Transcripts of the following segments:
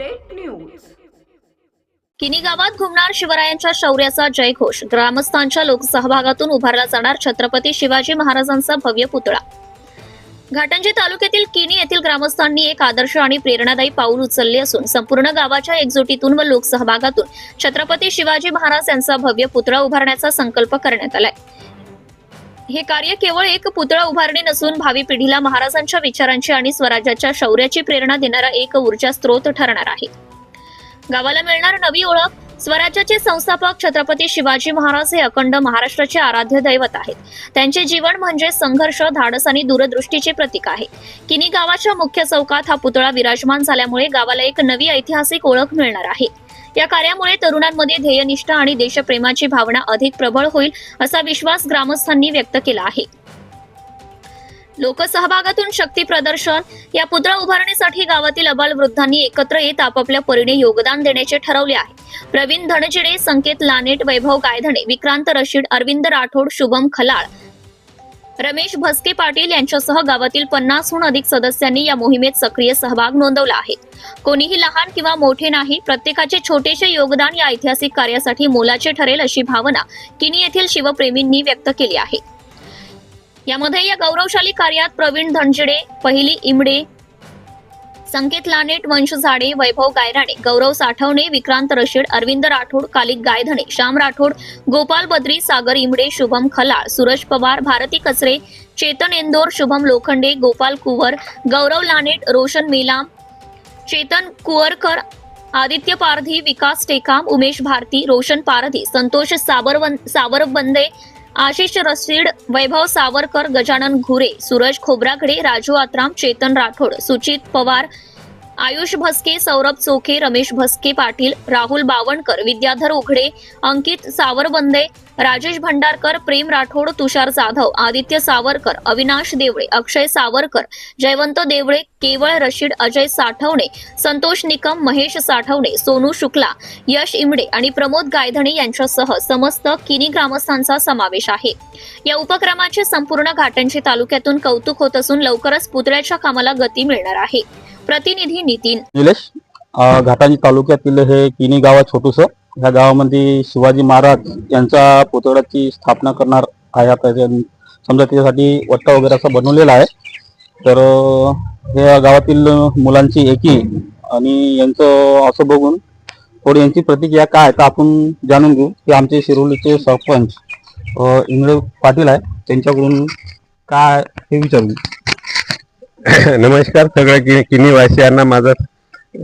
Update news किनी गावात घुमणार शिवरायांच्या शौर्याचा जयघोष. ग्रामस्थांच्या लोकसहभागातून उभारला जाणार छत्रपती शिवाजी महाराजांचा भव्य पुतळा. घाटंजी तालुक्यातील किनी येथील ग्रामस्थांनी एक आदर्श आणि प्रेरणादायी पाऊल उचलले असून संपूर्ण गावाच्या एकजुटीतून व लोकसहभागातून छत्रपती शिवाजी महाराज यांचा भव्य पुतळा उभारण्याचा संकल्प करण्यात आलाय. हे कार्य केवळ एक पुतळा उभारणी नसून भावी पिढीला महाराजांच्या विचारांची आणि स्वराज्याच्या शौर्याची प्रेरणा देणारा एक ऊर्जा स्रोत ठरणार आहे. गावाला मिळणार नवी ओळख स्वराज्याचे संस्थापक छत्रपती शिवाजी महाराज हे अखंड महाराष्ट्राचे आराध्य दैवत आहेत. त्यांचे जीवन म्हणजे संघर्ष धाडस आणि दूरदृष्टीचे प्रतीक आहे. किनी गावाच्या मुख्य चौकात हा पुतळा विराजमान झाल्यामुळे गावाला एक नवी ऐतिहासिक ओळख मिळणार आहे. या कार्यामुळे तरुणांमध्ये ध्येयनिष्ठा आणि देशप्रेमाची भावना अधिक प्रबळ होईल असा विश्वास ग्रामस्थांनी व्यक्त केला आहे. लोकसहभागातून शक्ती प्रदर्शन या पुतळा उभारणीसाठी गावातील अबाल वृद्धांनी एकत्र येत आपापल्या परीने योगदान देण्याचे ठरवले आहे. प्रवीण धनजिडे संकेत लानेट वैभव गायधणे विक्रांत रशीद अरविंद राठोड शुभम खलाळ रमेश भस्के पाटील यांच्यासह गावातील पन्नासहून अधिक सदस्यांनी या मोहिमेत सक्रिय सहभाग नोंदवला आहे. कोणीही लहान किंवा मोठे नाही प्रत्येकाचे छोटेसे योगदान या ऐतिहासिक कार्यासाठी मोलाचे ठरेल अशी भावना किनी येथील शिवप्रेमींनी व्यक्त केली आहे. यामध्ये या गौरवशाली कार्यात प्रवीण धनजिडे पहिली इमडे संकेत लानेट वंश झाडे वैभव गायराणे गौरव साठवणे विक्रांत रशीड अरविंद राठोड कालिक गायधणे श्याम राठोड गोपाल बद्री सागर इमडे शुभम खलाळ सूरज पवार भारती कचरे चेतन इंदोर शुभम लोखंडे गोपाल कुवर गौरव लानेट रोशन मेलाम चेतन कुवरकर आदित्य पारधी विकास टेकाम उमेश भारती रोशन पारधी संतोष साबरवन सावरबंदे आशिष रसीड वैभव सावरकर गजानन घुरे सूरज खोब्रागडे राजू आत्राम चेतन राठोड सुचित पवार आयुष भस्के सौरभ चोखे रमेश भस्के पाटील राहुल बावणकर विद्याधर उघडे अंकित सावरबंदे राजेश भंडारकर प्रेम राठोड तुषार जाधव आदित्य सावरकर अविनाश देवळे अक्षय सावरकर जयवंत देवळे केवळ रशीद अजय साठवणे संतोष निकम महेश साठवणे सोनू शुक्ला यश इमडे आणि प्रमोद गायधणे यांच्यासह समस्त किनी ग्रामस्थांचा समावेश आहे. या उपक्रमाचे संपूर्ण घाटंजी तालुक्यातून कौतुक होत असून लवकरच पुतळ्याच्या कामाला गती मिळणार आहे. प्रतिनिधी नितीन. निलेश घाटांजी तालुक्यातील हे किनी गाव आहे छोटूस. ह्या गावामध्ये शिवाजी महाराज यांच्या पुतळ्याची स्थापना करणार आहे आता समजा त्याच्यासाठी वट्टा वगैरे असं बनवलेला आहे. तर या हे गावातील मुलांची एकी आणि यांचं असं बघून थोडी यांची प्रतिक्रिया काय आहे तर आपण जाणून घेऊ. की आमचे शिरोलीचे सरपंच अ, इंगळे पाटील आहे. त्यांच्याकडून काय हे विचारू? नमस्कार सगळ्या कि किनी वासियांना माझा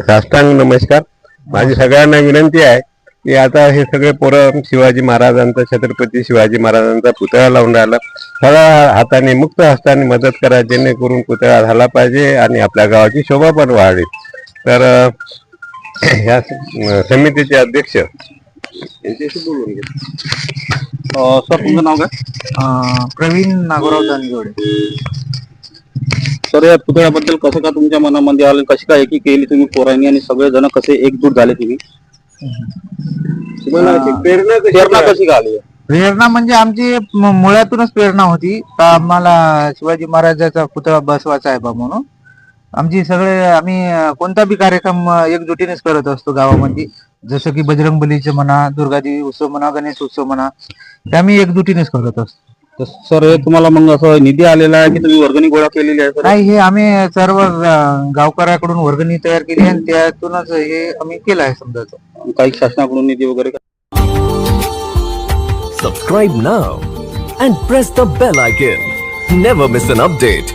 साष्टांग नमस्कार. माझी सगळ्यांना विनंती आहे की आता हे सगळे पोरं शिवाजी महाराजांचा छत्रपती शिवाजी महाराजांचा पुतळा लावून राहिला. सगळ्या हाताने मुक्त हस्ताने मदत करा जेणेकरून पुतळा झाला पाहिजे आणि आपल्या गावाची शोभा पण वाढेल. तर ह्या समितीचे अध्यक्ष. यांच्याशी बोलून घे सर तुमचं नाव काय? प्रवीण नागोराव दानगवडे सर या पुतळ्याबद्दल कसं का तुमच्या मनामध्ये आलं? कशी काय एकी केली तुम्ही पोरांनी आणि सगळे जण कसे एकजूट झाले तुम्ही? प्रेरणा कशी प्रेरणा कशी का आली? प्रेरणा म्हणजे आमची म- मुळातूनच प्रेरणा होती. तर आम्हाला शिवाजी महाराजाचा पुतळा बसवायचा आहे बा म्हणून. आमची सगळे आम्ही अं, कोणता बी कार्यक्रम अं, एकजुटीनेच करत असतो गावामध्ये. जसं की बजरंग बलीचे म्हणा दुर्गादेवी उत्सव म्हणा गणेश उत्सव म्हणा ते आम्ही एकजुटीनेच करत असतो. तर सर हे तुम्हाला मग असं निधी आलेला आहे की तुम्ही वर्गणी गोळा केलेली आहे सर नाही हे आम्ही सर्व अं, गावकऱ्याकडून वर्गणी तयार केली आणि त्यातूनच हे आम्ही केलं आहे समजा काही शासनाकडून निधी वगैरे का? Subscribe now and press the bell icon. Never miss an update.